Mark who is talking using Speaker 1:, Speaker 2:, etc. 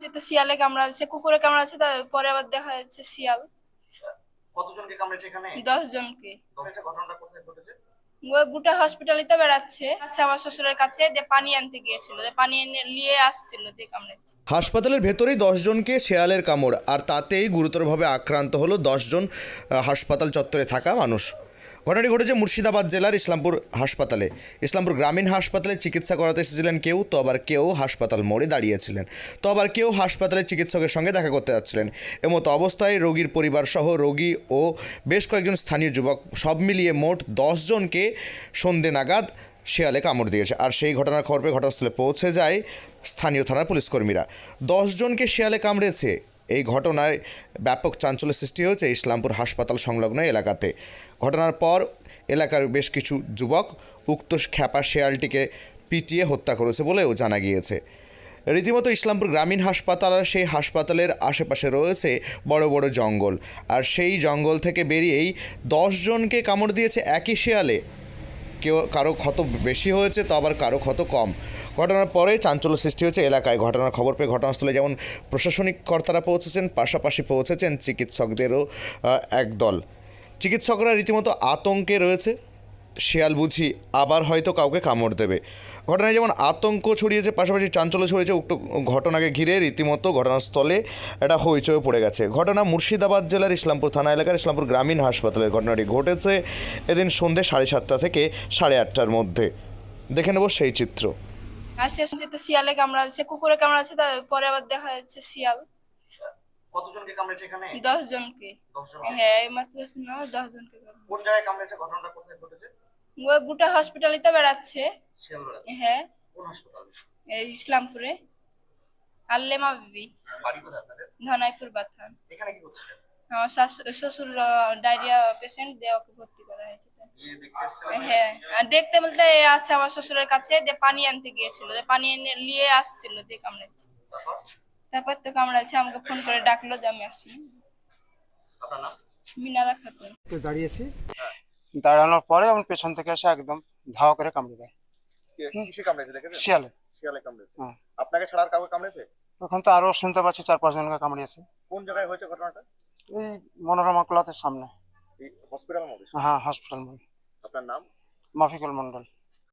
Speaker 1: যে তো শিয়ালে কামড়াচ্ছে কুকুরে কামড়াচ্ছে তার পরে আবার দেখা যাচ্ছে শিয়াল।
Speaker 2: কতজনকে কামড়েছে এখানে?
Speaker 1: দশ জনকে
Speaker 2: ঘটনাটা কোথায় ঘটেছে?
Speaker 1: গোটা হসপিটালে তো বেড়াচ্ছে। আচ্ছা আমার শ্বশুরের কাছে যে পানি আনতে গিয়েছিল যে পানি এনে নিয়ে আসছিল দিয়ে কামড়েছে
Speaker 3: হাসপাতালের ভেতরেই দশজনকে শেয়ালের কামড় আর তাতেই গুরুতরভাবে আক্রান্ত হলো দশজন হাসপাতাল চত্বরে থাকা মানুষ। ঘটনাটি ঘটেছে মুর্শিদাবাদ জেলার ইসলামপুর হাসপাতালে। ইসলামপুর গ্রামীণ হাসপাতালে চিকিৎসা করাতে এসেছিলেন কেউ, তো আবার কেউ হাসপাতাল মোড়ে দাঁড়িয়েছিলেন। তো আবার কেউ হাসপাতালে চিকিৎসকের সঙ্গে দেখা করতে যাচ্ছিলেন। এমতো অবস্থায় রোগীর পরিবার সহ রোগী ও বেশ কয়েকজন স্থানীয় যুবক সব মিলিয়ে মোট দশজনকে সন্ধে নাগাদ শেয়ালে কামড় দিয়েছে। আর সেই ঘটনার খবর পেয়ে ঘটনাস্থলে পৌঁছে যায় স্থানীয় থানার পুলিশকর্মীরা দশজনকে শেয়ালে কামড়েছে এই ঘটনায় ব্যাপক চাঞ্চল্য সৃষ্টি হয়েছে ইসলামপুর হাসপাতাল সংলগ্ন এলাকাতে। ঘটনার পর এলাকার বেশ কিছু যুবক উক্ত খ্যাপা শেয়ালটিকে পিটিয়ে হত্যা করেছে বলেও জানা গিয়েছে। রীতিমতো ইসলামপুর গ্রামীণ হাসপাতাল আর সেই হাসপাতালের আশেপাশে রয়েছে বড় বড় জঙ্গল। আর সেই জঙ্গল থেকে বেরিয়েই দশজনকে কামড় দিয়েছে একই শেয়ালে। কেউ কারও ক্ষত বেশি হয়েছে, তো আবার কারও ক্ষত কম। ঘটনার পরে চাঞ্চল্য সৃষ্টি হয়েছে এলাকায়। ঘটনার খবর পেয়ে ঘটনাস্থলে যেমন প্রশাসনিক কর্তারা পৌঁছেছেন, পাশাপাশি পৌঁছেছেন চিকিৎসকদেরও একদল। চিকিৎসকরা রীতিমতো আতঙ্কে রয়েছে। শিয়াল বুঝি আবার হয়তো কাউকে কামড় দেবে। ঘটনায় যেমন আতঙ্ক ছড়িয়েছে, পাশাপাশি চাঞ্চল্য ছড়িয়েছে, উক্ত ঘটনাকে ঘিরে রীতিমতো ঘটনাস্থলে একটা হইচই পড়ে গেছে। ঘটনা মুর্শিদাবাদ জেলার ইসলামপুর থানা এলাকার ইসলামপুর গ্রামীণ হাসপাতালের ঘটনাটি ঘটেছে এদিন সন্ধ্যে সাড়ে সাতটা থেকে সাড়ে আটটার মধ্যে। দেখে নেব সেই চিত্র।
Speaker 1: আর শেষ তো শিয়ালে কামড়াচ্ছে, কুকুরে কামড়াচ্ছে, তারপরে আবার দেখা যাচ্ছে শিয়াল।
Speaker 2: কতজনকে কামড়েছে এখানে?
Speaker 1: দশ জনকে
Speaker 2: দশজন
Speaker 1: হ্যাঁ এই মাত্র শুনো দশ জনকে
Speaker 2: কোন জায়গায় কামড়েছে? ঘটনাটা কোথায় ঘটেছে?
Speaker 1: ও গোটা হসপিটালে তো বেড়াচ্ছে। হ্যাঁ।
Speaker 2: কোন হাসপাতাল
Speaker 1: এই ইসলামপুরে। আল্লেমা বিবি।
Speaker 2: বাড়ি কোথায় আপনাদের?
Speaker 1: ধনাইপুর বাথান।
Speaker 2: এখানে কি
Speaker 1: আমার শ্বশুর ডায়রিয়া পেশেন্ট ভর্তি করা হয়েছে। হ্যাঁ দেখতে বলতে আছে আমার শ্বশুরের কাছে যে পানি আনতে গিয়েছিল যে পানি এনে নিয়ে আসছিল দিয়ে কামড়েছে।
Speaker 2: তারপর
Speaker 1: তো কামড়াচ্ছে আমাকে ফোন করে ডাকলো যে আমি আসি
Speaker 2: আপনার নাম?
Speaker 1: মিনারা খাতুন।
Speaker 4: দাঁড়িয়েছি? দাঁড়ানোর পরে আমার পেছন থেকে এসে একদম ধাওয়া করে কামড়ে দেয়।
Speaker 2: কিসে কামড়েছে দেখেছেন?
Speaker 4: শিয়ালে।
Speaker 2: শিয়ালে কামড়েছে।
Speaker 4: হ্যাঁ।
Speaker 2: আপনাকে ছাড়া আর কাউকে কামড়েছে?
Speaker 4: তো আরও শুনতে পাচ্ছি চার পাঁচ জনকে কামড়িয়েছে।
Speaker 2: কোন জায়গায় হয়েছে ঘটনাটা?
Speaker 4: এই মনোরমা ক্লথের সামনে।
Speaker 2: এই হসপিটাল
Speaker 4: হ্যাঁ হসপিটাল মোড়ে
Speaker 2: আপনার নাম?
Speaker 4: মাফিকুল মন্ডল